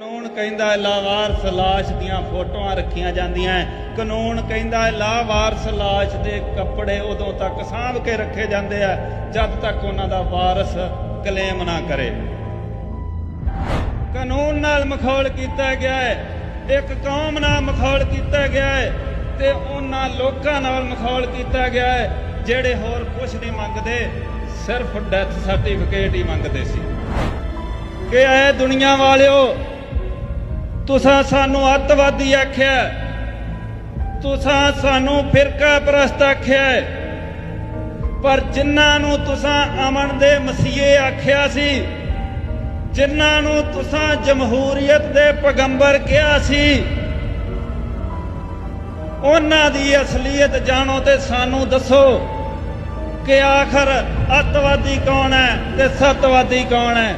ਕਾਨੂੰਨ ਕਹਿੰਦਾ ਹੈ ਲਾਵਾਰਸ ਲਾਸ਼ ਦੀਆਂ ਫੋਟੋਆਂ ਰੱਖੀਆਂ ਜਾਂਦੀਆਂ ਕਾਨੂੰਨ ਕਹਿੰਦਾ ਹੈ ਲਾਵਾਰਸ ਲਾਸ਼ ਦੇ ਕੱਪੜੇ ਉਦੋਂ ਤੱਕ ਸਾਂਭ ਕੇ ਰੱਖੇ ਜਾਂਦੇ ਆ, ਜਦ ਤੱਕ ਉਹਨਾਂ ਦਾ ਵਾਰਸ ਕਲੇਮ ਨਾ ਕਰੇ। ਕਾਨੂੰਨ ਨਾਲ ਮਖੌਲ ਕੀਤਾ ਗਿਆ ਹੈ, ਇੱਕ ਕੌਮ ਨਾਲ ਮਖੌਲ ਕੀਤਾ ਗਿਆ ਹੈ ਤੇ ਉਹਨਾਂ ਲੋਕਾਂ ਨਾਲ ਮਖੌਲ ਕੀਤਾ ਗਿਆ ਹੈ, ਜਿਹੜੇ ਹੋਰ ਕੁਝ ਨਹੀਂ ਮੰਗਦੇ, ਸਿਰਫ ਡੈਥ ਸਰਟੀਫਿਕੇਟ ਹੀ ਮੰਗਦੇ ਸੀ। ਕਿ ਐ ਦੁਨੀਆ ਵਾਲਿਓ ਤੁਸੀਂ ਸਾਨੂੰ ਅੱਤਵਾਦੀ ਆਖਿਆ। ਤੁਸੀਂ ਸਾਨੂੰ ਫਿਰਕਾ ਪ੍ਰਸਤ ਆਖਿਆ। ਪਰ ਜਿਨ੍ਹਾਂ ਨੂੰ ਤੁਸੀਂ ਅਮਨ ਦੇ ਮਸੀਹੇ ਆਖਿਆ ਸੀ, ਜਿਨ੍ਹਾਂ ਨੂੰ ਤੁਸੀਂ ਜਮਹੂਰੀਅਤ ਦੇ ਪੈਗੰਬਰ ਕਿਹਾ ਸੀ, ਉਹਨਾਂ ਦੀ ਅਸਲੀਅਤ ਜਾਣੋ ਤੇ ਸਾਨੂੰ ਦੱਸੋ ਕਿ ਆਖਰ ਅੱਤਵਾਦੀ ਕੌਣ ਹੈ ਤੇ ਸਤਵਾਦੀ ਕੌਣ ਹੈ।